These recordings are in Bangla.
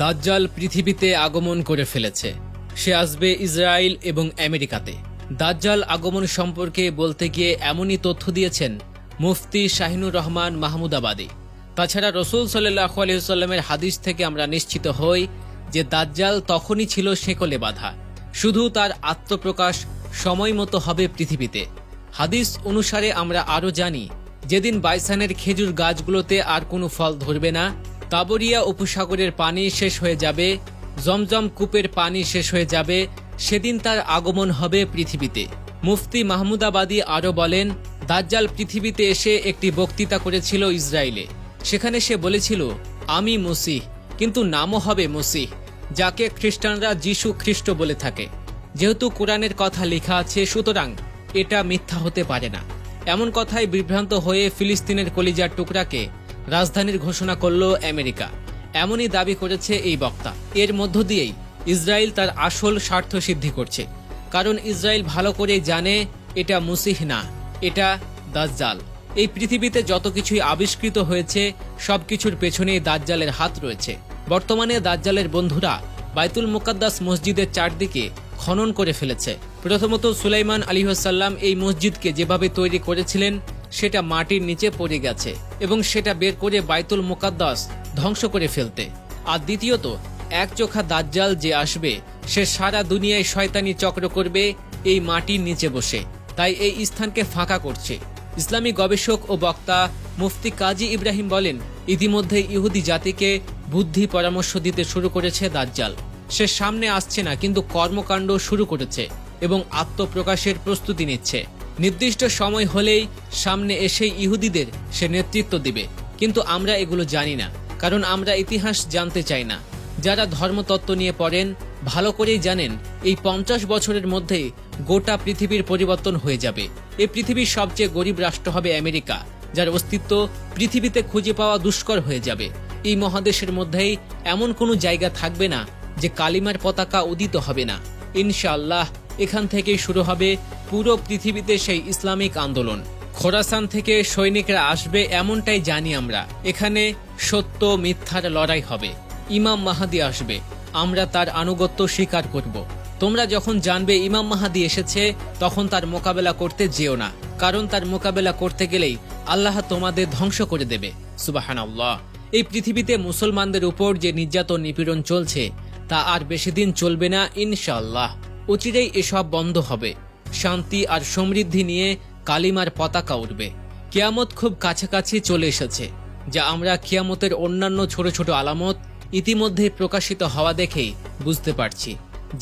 দাজ্জাল পৃথিবীতে আগমন করে ফেলেছে। সে আসবে ইসরায়েল এবং আমেরিকাতে। দাজ্জাল আগমন সম্পর্কে বলতে গিয়ে এমনই তথ্য দিয়েছেন মুফতি শাহিনুর রহমান মাহমুদাবাদী। তাছাড়া রসুল সাল্লাহ আলহিসাল্লামের হাদিস থেকে আমরা নিশ্চিত হই যে দাজ্জাল তখনই ছিল সেকলে বাধা। শুধু তার আত্মপ্রকাশ সময় মতো হবে পৃথিবীতে। হাদিস অনুসারে আমরা আরও জানি, যেদিন বাইসানের খেজুর গাছগুলোতে আর কোনো ফল ধরবে না তাবরিয়া উপসাগরের পানি শেষ হয়ে যাবে, জমজম কূপের পানি শেষ হয়ে যাবে, সেদিন তার আগমন হবে পৃথিবীতে। মুফতি মাহমুদাবাদী আরও বলেন, দাজ্জাল পৃথিবীতে এসে একটি বক্তৃতা করেছিল ইসরায়েলে। সেখানে সে বলেছিল, আমি মসিহ, কিন্তু নামও হবে মসিহ, যাকে খ্রিস্টানরা যিশু খ্রিস্ট বলে থাকে। যেহেতু কোরআনের কথা লেখা আছে, সুতরাং এটা মিথ্যা হতে পারে না। এমন কথায় বিভ্রান্ত হয়ে ফিলিস্তিনের কলিজার টুকরাকে রাজধানীর ঘোষণা করল আমেরিকা। এমনই দাবি করেছে এই বক্তা। এর মধ্য দিয়েই ইসরায়েল তার আসল স্বার্থ সিদ্ধি করছে। কারণ ইসরায়েল ভালো করে জানে এটা মুসিহ না, এটা দাজ্জাল। এই পৃথিবীতে যত কিছুই আবিষ্কৃত হয়েছে সবকিছুর পেছনেই দাজ্জালের হাত রয়েছে। বর্তমানে দাজ্জালের বন্ধুরা বাইতুল মুকাদ্দাস মসজিদের চারদিকে খনন করে ফেলেছে। প্রথমত সুলাইমান আলিহাসাল্লাম এই মসজিদকে যেভাবে তৈরি করেছিলেন সেটা মাটির নিচে পড়ে গেছে এবং সেটা বের করে বাইতুল মুকাদ্দাস ধ্বংস করে ফেলতে। আর দ্বিতীয়ত, এক চোখা দাজ্জাল যে আসবে, সে সারা দুনিয়ায় শয়তানি চক্র করবে এই মাটির নিচে বসে। তাই এই স্থানকে ফাঁকা করছে। ইসলামী গবেষক ও বক্তা মুফতি কাজী ইব্রাহিম বলেন, ইতিমধ্যে ইহুদি জাতিকে বুদ্ধি পরামর্শ দিতে শুরু করেছে দাজ্জাল। সে সামনে আসছে না, কিন্তু কর্মকাণ্ড শুরু করেছে এবং আত্মপ্রকাশের প্রস্তুতি নিচ্ছে। নির্দিষ্ট সময় হলেই সামনে এসে ইহুদিদের সে নেতৃত্ব দিবে। কিন্তু আমরা এগুলো জানি না, কারণ আমরা ইতিহাস জানতে চাই না। যারা ধর্মতত্ত্ব নিয়ে পড়েন, ভালো করেই জানেন, এই পঞ্চাশ বছরের মধ্যেই গোটা পৃথিবীর পরিবর্তন হয়ে যাবে। এই পৃথিবীর সবচেয়ে গরিব রাষ্ট্র হবে আমেরিকা, যার অস্তিত্ব পৃথিবীতে খুঁজে পাওয়া দুষ্কর হয়ে যাবে। এই মহাদেশের মধ্যেই এমন কোনো জায়গা থাকবে না যে কালিমার পতাকা উদিত হবে না। ইনশাআল্লাহ, এখান থেকেই শুরু হবে পুরো পৃথিবীতে সেই ইসলামিক আন্দোলন। খোরাসান থেকে সৈনিকরা আসবে এমনটাই জানি আমরা। এখানে সত্য মিথ্যার লড়াই হবে। ইমাম মাহাদি আসবে। আমরা তার আনুগত্য স্বীকার করব। তোমরা যখন জানবে ইমাম মাহাদি এসেছে, তখন তার মোকাবেলা করতে যেও না। কারণ তার মোকাবেলা করতে গেলেই আল্লাহ তোমাদের ধ্বংস করে দেবে। সুবাহান আল্লাহ এই পৃথিবীতে মুসলমানদের উপর যে নির্যাতন নিপীড়ন চলছে, তা আর বেশি দিন চলবে না ইনশাল্লাহ অচিরেই এসব বন্ধ হবে। শান্তি আর সমৃদ্ধি নিয়ে কালিমার পতাকা উঠবে কিয়ামত খুব কাছাকাছি চলে এসেছে, যা আমরা কিয়ামতের অন্যান্য ছোট ছোট আলামত ইতিমধ্যে প্রকাশিত হওয়া দেখেই বুঝতে পারছি।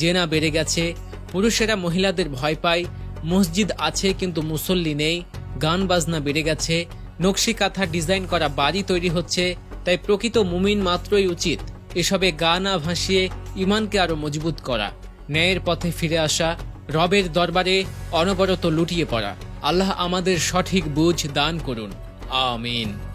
জেনা বেড়ে গেছে, পুরুষেরা মহিলাদের ভয় পায়, মসজিদ আছে কিন্তু মুসল্লি নেই, গান বাজনা বেড়ে গেছে, নকশি কাঁথা ডিজাইন করা বাড়ি তৈরি হচ্ছে, তাই প্রকৃত মুমিন মাত্রই উচিত এসবে গা না ভাসিয়ে ইমানকে আরও মজবুত করা, ন্যায়ের পথে ফিরে আসা রবের দরবারে অনবরত লুটিয়ে পড়া। আল্লাহ আমাদের সঠিক বুঝ দান করুন। আমিন।